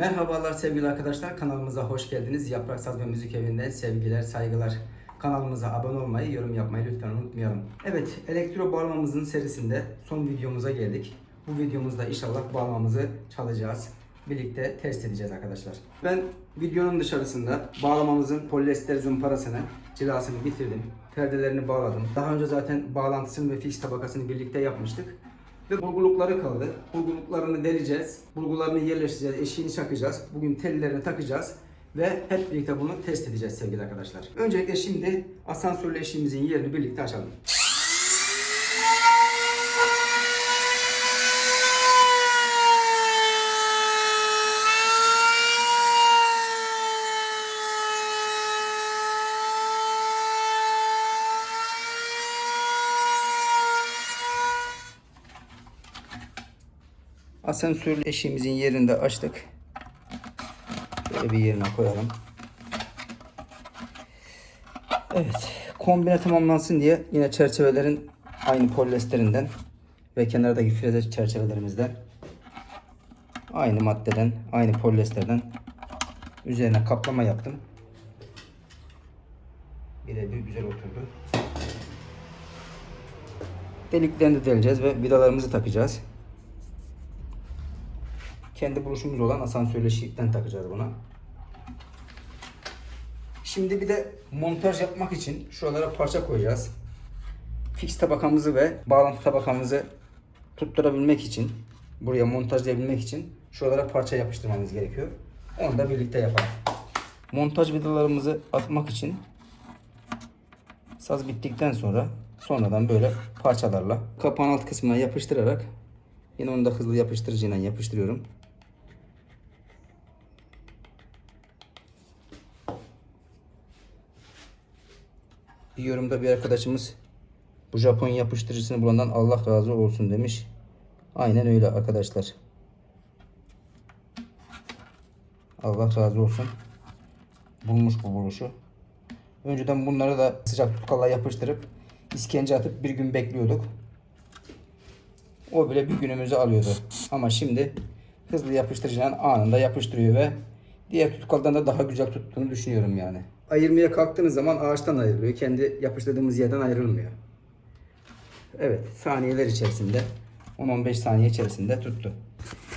Merhabalar sevgili arkadaşlar. Kanalımıza hoş geldiniz. Yaprak Saz ve Müzik Evi'nden sevgiler, saygılar. Kanalımıza abone olmayı, yorum yapmayı lütfen unutmayalım. Evet, elektro bağlamamızın serisinde son videomuza geldik. Bu videomuzda inşallah bağlamamızı çalacağız. Birlikte test edeceğiz arkadaşlar. Ben videonun dışarısında bağlamamızın polyester zımparasını, cilasını bitirdim. Perdelerini bağladım. Daha önce zaten bağlantısını ve fix tabakasını birlikte yapmıştık. Ve bulgulukları kaldı. Bulguluklarını deleceğiz. Bulgularını yerleştireceğiz. Eşiğini çakacağız. Bugün tellerini takacağız. Ve hep birlikte bunu test edeceğiz sevgili arkadaşlar. Öncelikle şimdi asansörlü eşiğimizin yerini birlikte açalım. Asansörlü eşiğimizin yerini de açtık. Şöyle bir yerine koyalım. Evet. Kombine tamamlansın diye yine çerçevelerin aynı polyesterinden ve kenardaki freze çerçevelerimizden aynı maddeden, aynı polyesterden üzerine kaplama yaptım. Birebir güzel oturdu. Deliklerini de deleceğiz ve vidalarımızı takacağız. Kendi buluşumuz olan asansörlü şiftten takacağız buna. Şimdi bir de montaj yapmak için şuralara parça koyacağız. Fix tabakamızı ve bağlantı tabakamızı tutturabilmek için, buraya montajlayabilmek için şuralara parça yapıştırmamız gerekiyor. Onu da birlikte yapalım. Montaj vidalarımızı atmak için saz bittikten sonra sonradan böyle parçalarla kapağın alt kısmına yapıştırarak yine onu da hızlı yapıştırıcıyla yapıştırıyorum. Bir yorumda bir arkadaşımız bu Japon yapıştırıcısını bulandan Allah razı olsun demiş. Aynen öyle arkadaşlar. Allah razı olsun. Bulmuş bu buluşu. Önceden bunları da sıcak tutkalla yapıştırıp iskence atıp bir gün bekliyorduk. O bile bir günümüzü alıyordu. Ama şimdi hızlı yapıştırıcının anında yapıştırıyor ve diğer tutkaldan da daha güzel tuttuğunu düşünüyorum yani. Ayırmaya kalktığınız zaman ağaçtan ayrılıyor. Kendi yapıştırdığımız yerden ayrılmıyor. Evet saniyeler içerisinde 10-15 saniye içerisinde tuttu.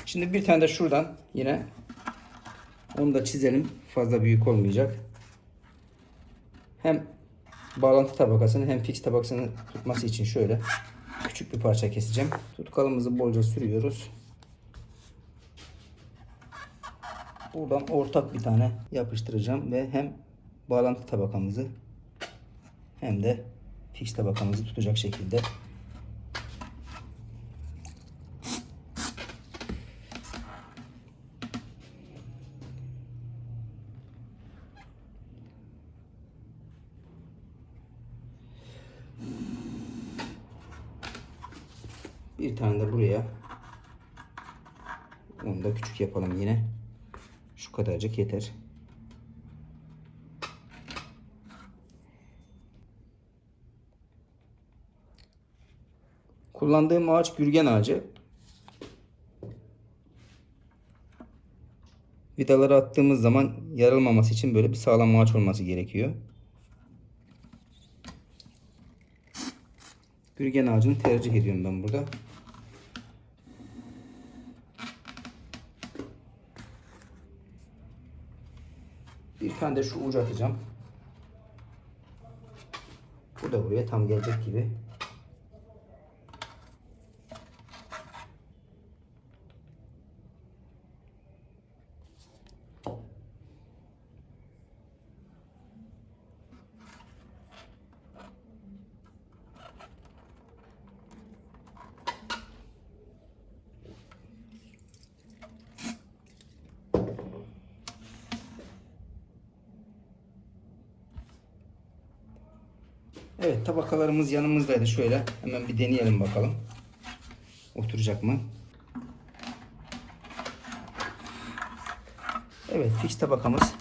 Şimdi bir tane de şuradan yine onu da çizelim. Fazla büyük olmayacak. Hem bağlantı tabakasını hem fix tabakasını tutması için şöyle küçük bir parça keseceğim. Tutkalımızı bolca sürüyoruz. Buradan ortak bir tane yapıştıracağım ve hem bağlantı tabakamızı hem de fix tabakamızı tutacak şekilde bir tane de buraya onu da küçük yapalım yine şu kadarcık yeter. Kullandığım ağaç gürgen ağacı. Vidaları attığımız zaman yarılmaması için böyle bir sağlam ağaç olması gerekiyor. Gürgen ağacını tercih ediyorum ben burada. Bir tane de şu ucu atacağım. Bu da buraya tam gelecek gibi. Tabakalarımız yanımızdaydı. Şöyle hemen bir deneyelim bakalım. Oturacak mı? Evet fix tabakamız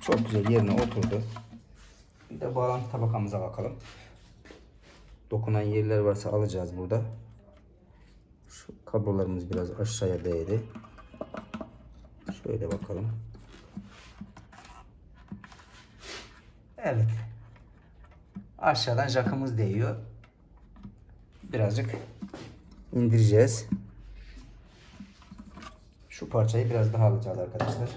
çok güzel yerine oturdu. Bir de bağlantı tabakamıza bakalım. Dokunan yerler varsa alacağız burada. Şu kablolarımız biraz aşağıya değdi. Şöyle bakalım. Evet. Aşağıdan jakımız değiyor. Birazcık indireceğiz. Şu parçayı biraz daha alacağız arkadaşlar.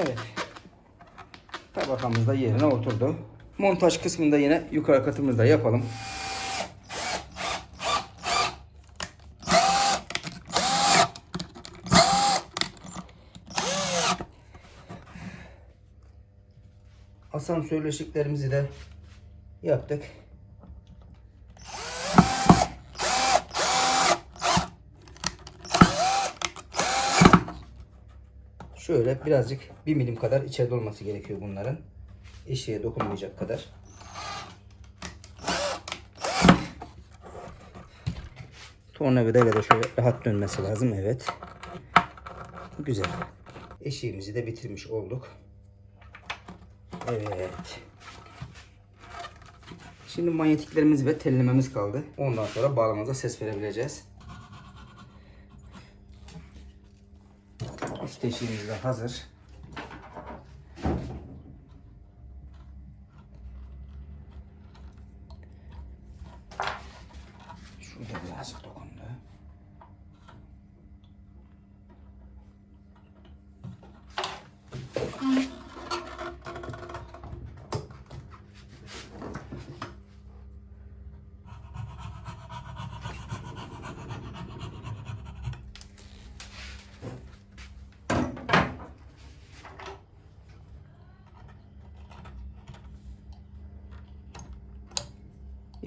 Evet. Tabakamız da yerine oturdu. Montaj kısmında yine yukarı katımızda yapalım. Asansör ışıklarımızı da yaptık. Şöyle birazcık bir milim kadar içeride olması gerekiyor bunların. Eşiğe dokunmayacak kadar. Tornavidayla da şöyle rahat dönmesi lazım. Evet. Güzel. Eşiğimizi de bitirmiş olduk. Evet. Şimdi manyetiklerimiz ve tellememiz kaldı. Ondan sonra bağlamamıza ses verebileceğiz. Üst de hazır. Şurada birazcık dokundu.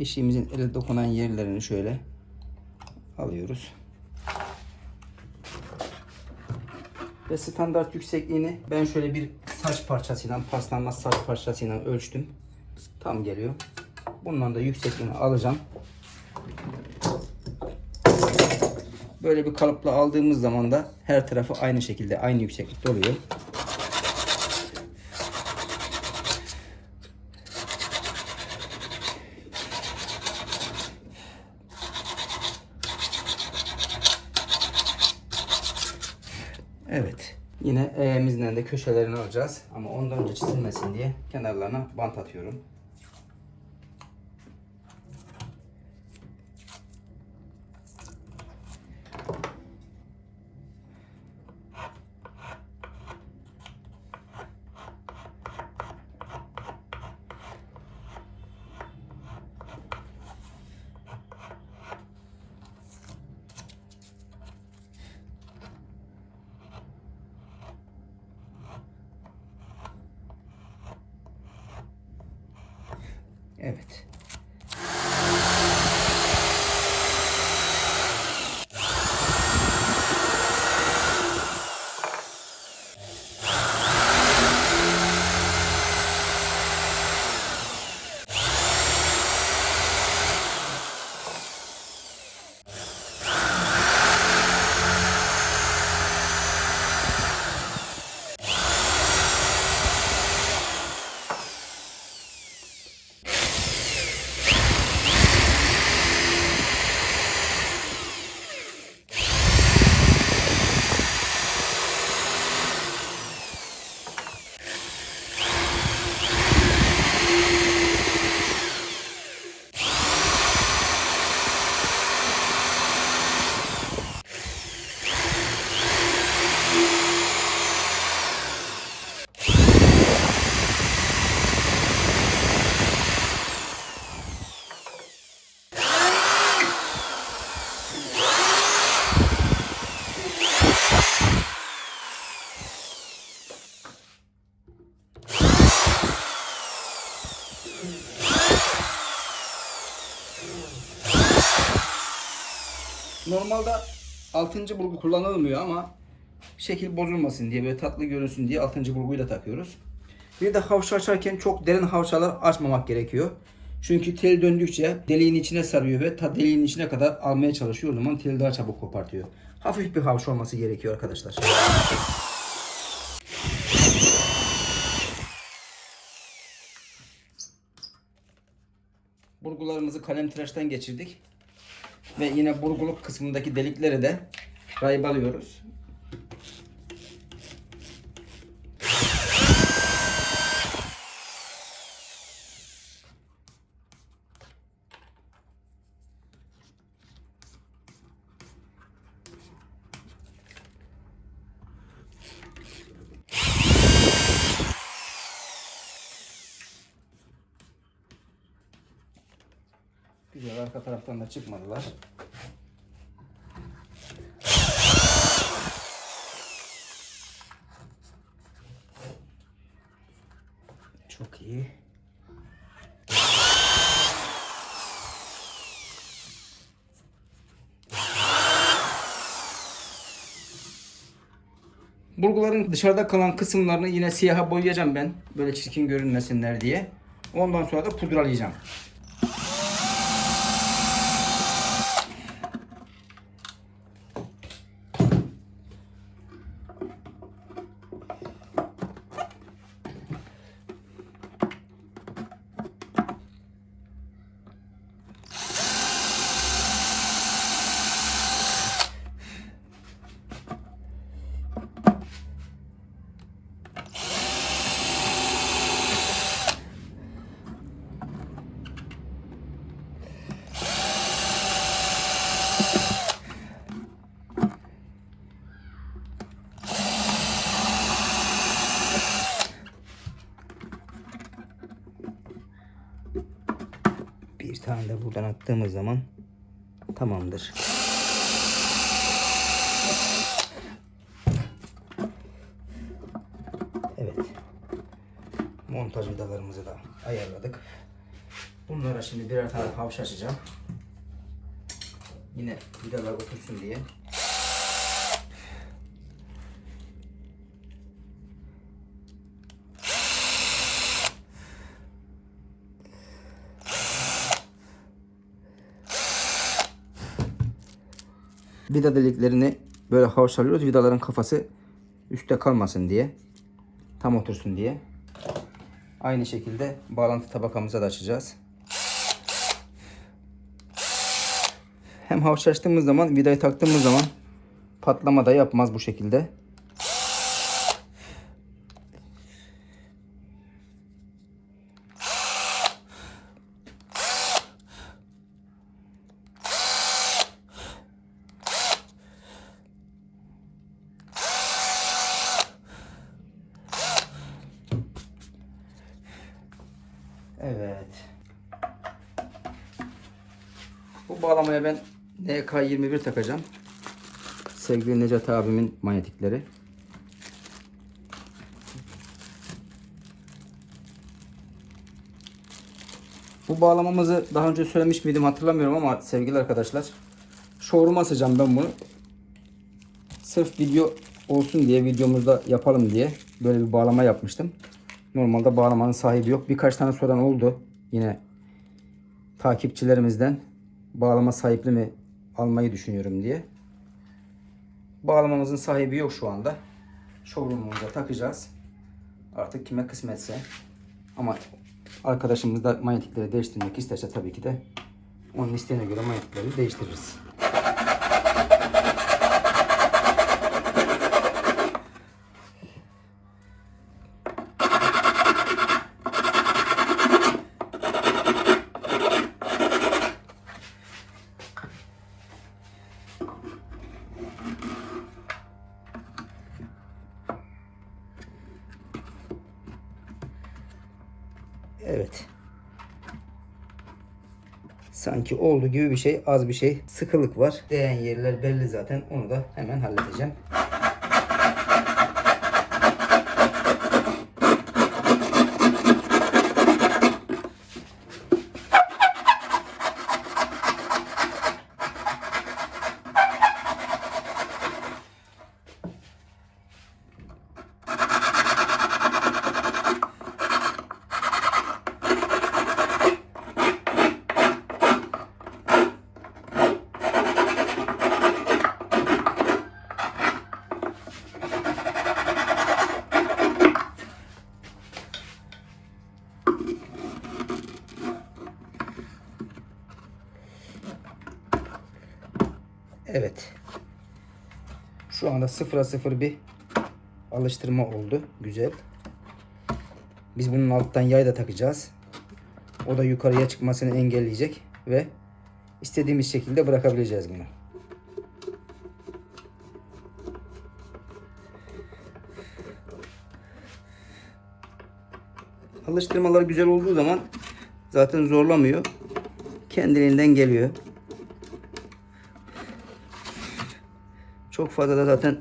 Eşiğimizin ele dokunan yerlerini şöyle alıyoruz. Ve standart yüksekliğini ben şöyle bir saç parçasıyla, paslanmaz saç parçasıyla ölçtüm. Tam geliyor. Bundan da yüksekliğini alacağım. Böyle bir kalıpla aldığımız zaman da her tarafı aynı şekilde aynı yükseklikte oluyor. Evet. Yine eğimizden de köşelerini alacağız. Ama ondan önce çizilmesin diye kenarlarına bant atıyorum. Normalde 6. burgu kullanılmıyor ama şekil bozulmasın diye böyle tatlı görünsün diye 6. burguyu takıyoruz. Bir de havça açarken çok derin havçalar açmamak gerekiyor. Çünkü tel döndükçe deliğin içine sarıyor ve ta deliğin içine kadar almaya çalışıyor. O zaman teli daha çabuk kopartıyor. Hafif bir havça olması gerekiyor arkadaşlar. Burgularımızı kalem tıraştan geçirdik. Ve yine burguluk kısmındaki delikleri de raybalıyoruz. Güzel arka taraftan da çıkmadılar. Çok iyi. Burguların dışarıda kalan kısımlarını yine siyaha boyayacağım ben. Böyle çirkin görünmesinler diye. Ondan sonra da pudralayacağım. Tane de buradan attığımız zaman tamamdır. Evet. Montaj vidalarımızı da ayarladık. Bunlara şimdi birer tane havş açacağım. Yine vidalar otursun diye. Vida deliklerini böyle havşalıyoruz. Vidaların kafası üstte kalmasın diye. Tam otursun diye. Aynı şekilde bağlantı tabakamıza da açacağız. Hem havça açtığımız zaman vidayı taktığımız zaman patlama da yapmaz bu şekilde. Evet. Bu bağlamaya ben NK21 takacağım. Sevgili Necat abimin manyetikleri. Bu bağlamamızı daha önce söylemiş miydim hatırlamıyorum ama sevgili arkadaşlar showroom'a asacağım ben bunu. Sırf video olsun diye videomuzda yapalım diye böyle bir bağlama yapmıştım. Normalde bağlamanın sahibi yok. Birkaç tane soran oldu. Yine takipçilerimizden bağlama sahipli mi almayı düşünüyorum diye. Bağlamamızın sahibi yok şu anda. Showroom'umuza takacağız. Artık kime kısmetse. Ama arkadaşımız da manyetikleri değiştirmek isterse tabii ki de onun isteğine göre manyetikleri değiştiririz. Evet. Sanki oldu gibi bir şey, az bir şey. Sıkılık var. Değen yerler belli zaten. Onu da hemen halledeceğim. Şu anda sıfıra sıfır bir alıştırma oldu. Güzel. Biz bunun alttan yay da takacağız. O da yukarıya çıkmasını engelleyecek ve istediğimiz şekilde bırakabileceğiz bunu. Alıştırmalar güzel olduğu zaman zaten zorlamıyor. Kendiliğinden geliyor. Çok fazla da zaten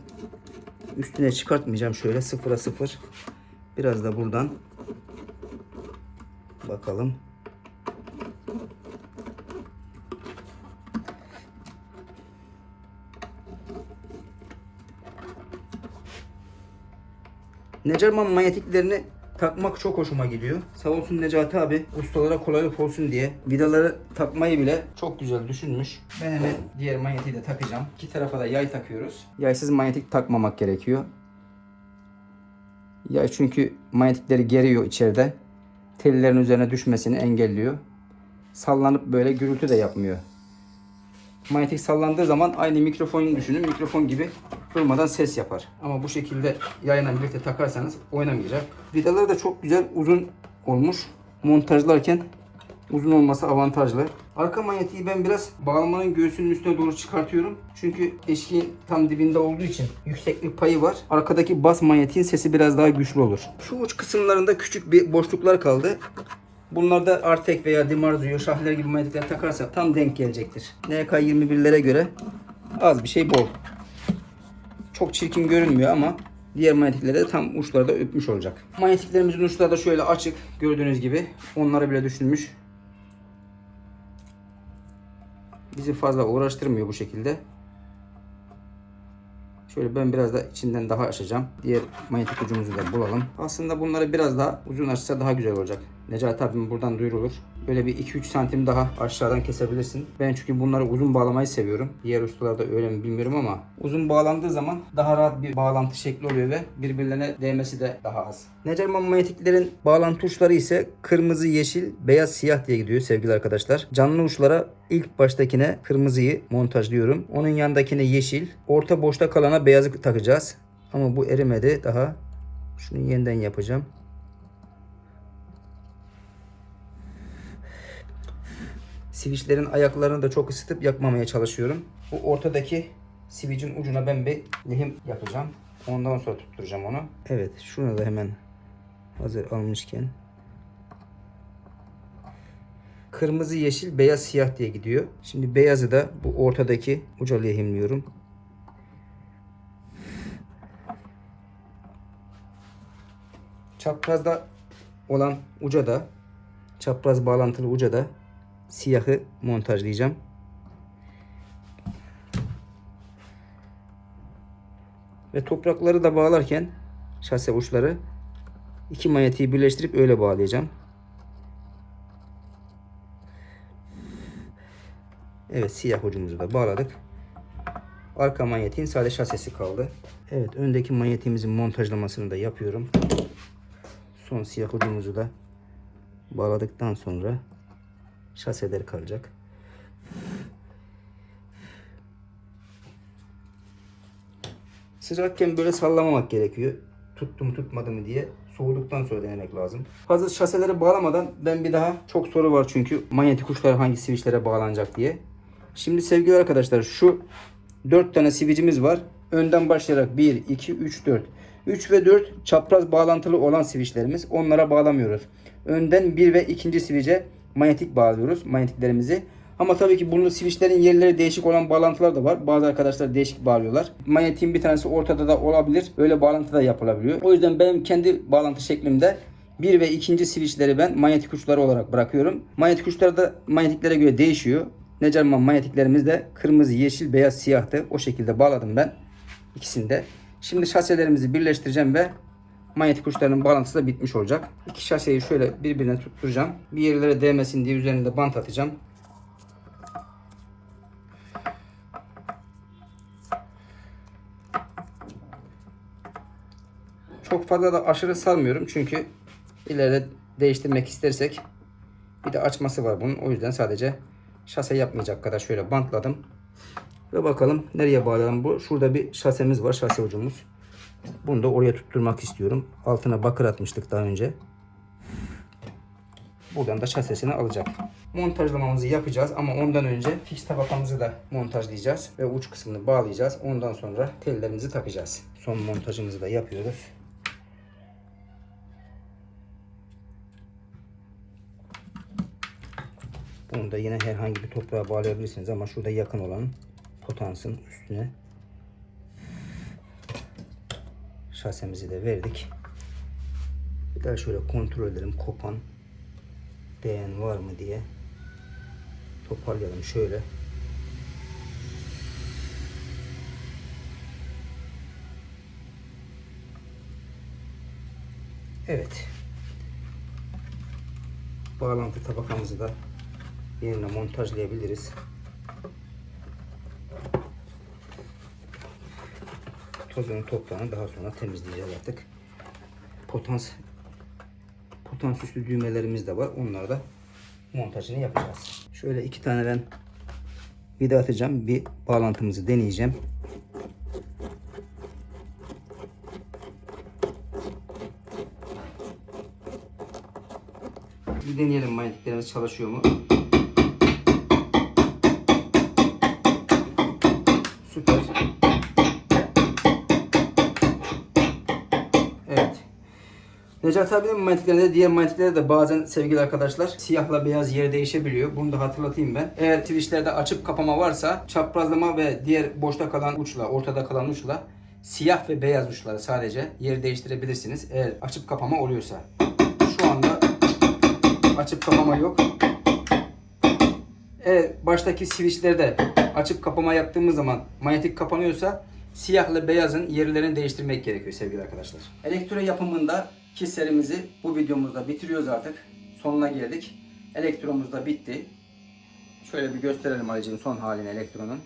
üstüne çıkartmayacağım şöyle sıfıra sıfır. Biraz da buradan bakalım. Necerman manyetiklerini takmak çok hoşuma gidiyor. Sağ olsun Necati abi ustalara kolaylık olsun diye vidaları takmayı bile çok güzel düşünmüş. Ben hemen diğer manyetiği de takacağım. İki tarafa da yay takıyoruz. Yaysız manyetik takmamak gerekiyor. Yay çünkü manyetikleri geriyor içeride. Tellerin üzerine düşmesini engelliyor. Sallanıp böyle gürültü de yapmıyor. Manyetik sallandığı zaman aynı mikrofonu düşünün. Mikrofon gibi durmadan ses yapar. Ama bu şekilde yayla birlikte takarsanız oynamayacak. Vidaları da çok güzel uzun olmuş. Montajlarken uzun olması avantajlı. Arka manyetiği ben biraz bağlamanın göğsünün üstüne doğru çıkartıyorum. Çünkü eşiğin tam dibinde olduğu için yükseklik payı var. Arkadaki bas manyetiğin sesi biraz daha güçlü olur. Şu uç kısımlarında küçük bir boşluklar kaldı. Bunlarda Artek veya Dimarzio, Şahler gibi manyetikler takarsak tam denk gelecektir. NK21'lere göre az bir şey bol. Çok çirkin görünmüyor ama diğer manyetiklere de tam uçlarda öpmüş olacak. Manyetiklerimizin uçları da şöyle açık gördüğünüz gibi. Onları bile düşünmüş. Bizi fazla uğraştırmıyor bu şekilde. Şöyle ben biraz da içinden daha açacağım. Diğer manyetik ucumuzu da bulalım. Aslında bunları biraz daha uzun açsa daha güzel olacak. Necati abim buradan duyurulur. Böyle bir 2-3 santim daha aşağıdan kesebilirsin. Ben çünkü bunları uzun bağlamayı seviyorum. Diğer ustalarda öyle mi bilmiyorum ama uzun bağlandığı zaman daha rahat bir bağlantı şekli oluyor ve birbirlerine değmesi de daha az. Necerman manyetiklerin bağlantı uçları ise kırmızı, yeşil, beyaz, siyah diye gidiyor sevgili arkadaşlar. Canlı uçlara ilk baştakine kırmızıyı montajlıyorum. Onun yanındakine yeşil, orta boşta kalana beyazı takacağız. Ama bu erimedi daha. Şunu yeniden yapacağım. Switchlerin ayaklarını da çok ısıtıp yakmamaya çalışıyorum. Bu ortadaki switch'in ucuna ben bir lehim yapacağım. Ondan sonra tutturacağım onu. Evet şunu da hemen hazır almışken. Kırmızı, yeşil, beyaz, siyah diye gidiyor. Şimdi beyazı da bu ortadaki uca lehimliyorum. Çaprazda olan uca da çapraz bağlantılı uca da siyahı montajlayacağım. Ve toprakları da bağlarken şase uçları iki manyetiği birleştirip öyle bağlayacağım. Evet siyah ucumuzu da bağladık. Arka manyetiğin sadece şasesi kaldı. Evet öndeki manyetiğimizin montajlamasını da yapıyorum. Son siyah ucumuzu da bağladıktan sonra şaseler kalacak. Sıcakken böyle sallamamak gerekiyor. Tuttu mu tutmadı mı diye. Soğuduktan sonra denemek lazım. Hazır şaseleri bağlamadan ben bir daha çok soru var çünkü manyetik uçlar hangi switchlere bağlanacak diye. Şimdi sevgili arkadaşlar şu 4 tane switch'imiz var. Önden başlayarak 1, 2, 3, 4. 3 ve 4 çapraz bağlantılı olan switchlerimiz. Onlara bağlamıyoruz. Önden 1 ve 2. switch'e manyetik bağlıyoruz manyetiklerimizi. Ama tabii ki bunun switchlerin yerleri değişik olan bağlantılar da var. Bazı arkadaşlar değişik bağlıyorlar. Manyetiğin bir tanesi ortada da olabilir. Öyle bağlantı da yapılabiliyor. O yüzden benim kendi bağlantı şeklimde bir ve ikinci switchleri ben manyetik uçları olarak bırakıyorum. Manyetik uçları da manyetiklere göre değişiyor. Necerman manyetiklerimiz de kırmızı, yeşil, beyaz, siyahtı. O şekilde bağladım ben ikisinde. Şimdi şaselerimizi birleştireceğim ve manyetik uçlarının bağlantısı da bitmiş olacak. İki şaseyi şöyle birbirine tutturacağım. Bir yerlere değmesin diye üzerinde bant atacağım. Çok fazla da aşırı sarmıyorum çünkü ileride değiştirmek istersek bir de açması var bunun. O yüzden sadece şase yapmayacak kadar şöyle bantladım. Ve bakalım nereye bağlayalım. Bu şurada bir şasemiz var. Şase ucumuz. Bunu da oraya tutturmak istiyorum. Altına bakır atmıştık daha önce. Buradan da şasesini alacak. Montajlamamızı yapacağız ama ondan önce fix tabakamızı da montajlayacağız ve uç kısmını bağlayacağız. Ondan sonra tellerimizi takacağız. Son montajımızı da yapıyoruz. Bunu da yine herhangi bir toprağa bağlayabilirsiniz ama şurada yakın olan potansın üstüne şasemizi de verdik. Bir daha şöyle kontrol edelim kopan değen var mı diye toparlayalım şöyle. Evet. Bağlantı tabakamızı da yerine montajlayabiliriz. Tozunu toprağını daha sonra temizleyeceğiz artık. Potans potans üstü düğmelerimiz de var. Onları da montajını yapacağız. Şöyle iki tane ben vida atacağım. Bir bağlantımızı deneyeceğim. Bir deneyelim manyetiklerimiz çalışıyor mu? Necati abinin manyetiklerinde diğer manyetikleri de bazen sevgili arkadaşlar siyahla beyaz yer değişebiliyor. Bunu da hatırlatayım ben. Eğer switchlerde açıp kapama varsa çaprazlama ve diğer boşta kalan uçla, ortada kalan uçla siyah ve beyaz uçları sadece yer değiştirebilirsiniz. Eğer açıp kapama oluyorsa. Şu anda açıp kapama yok. Eğer baştaki switchlerde açıp kapama yaptığımız zaman manyetik kapanıyorsa siyahla beyazın yerlerini değiştirmek gerekiyor sevgili arkadaşlar. Elektro yapımında ki serimizi bu videomuzda bitiriyoruz artık. Sonuna geldik. Elektromuz da bitti. Şöyle bir gösterelim aracın son halini elektronun.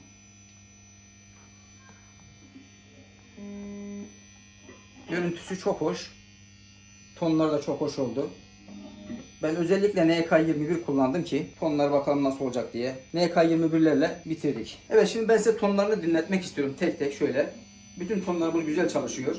Görüntüsü çok hoş. Tonları da çok hoş oldu. Ben özellikle NK21 kullandım ki tonlar bakalım nasıl olacak diye. NK21'lerle bitirdik. Evet şimdi ben size tonlarını dinletmek istiyorum tek tek şöyle. Bütün tonlarımız güzel çalışıyor.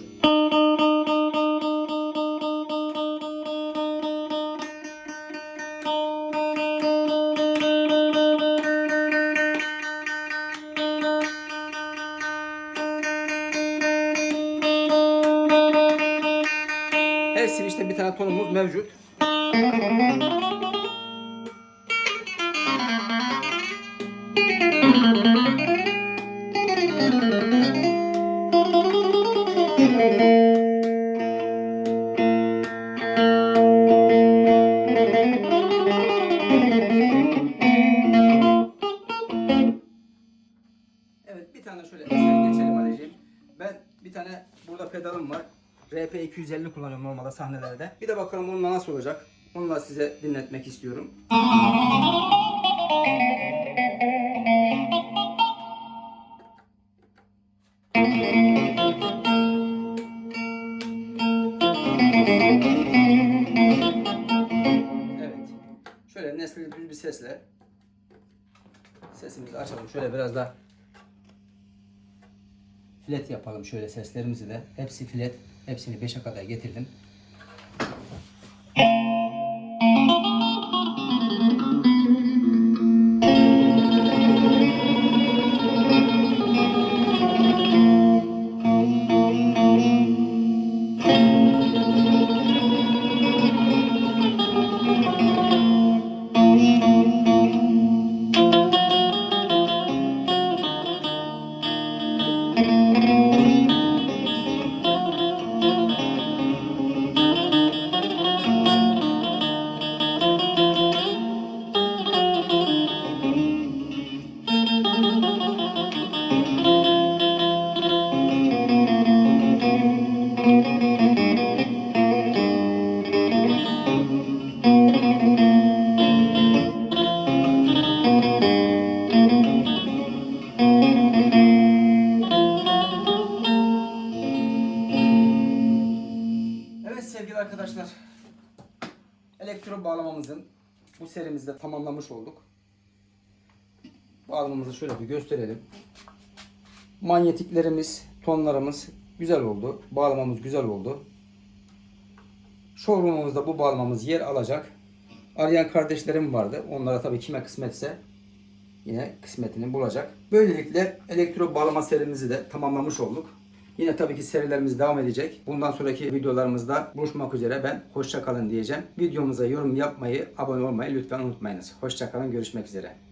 Evet bir tane şöyle eseri geçelim Ali'ciğim. Ben bir tane burada pedalım var. RP 250 kullanıyorum normalde sahnelerde. Bir de bakalım onunla nasıl olacak. Onu da size dinletmek istiyorum. Sesle sesimizi açalım. Şöyle biraz da flat yapalım şöyle seslerimizi de. Hepsi flat. Hepsini 5'e kadar getirdim. Serimizde tamamlamış olduk. Bağlamamızı şöyle bir gösterelim. Manyetiklerimiz, tonlarımız güzel oldu. Bağlamamız güzel oldu. Showroom'umuzda bu bağlamamız yer alacak. Arayan kardeşlerim vardı. Onlara tabii kime kısmetse yine kısmetini bulacak. Böylelikle elektro bağlama serimizi de tamamlamış olduk. Yine tabii ki serilerimiz devam edecek. Bundan sonraki videolarımızda buluşmak üzere ben hoşça kalın diyeceğim. Videomuza yorum yapmayı, abone olmayı lütfen unutmayınız. Hoşça kalın, görüşmek üzere.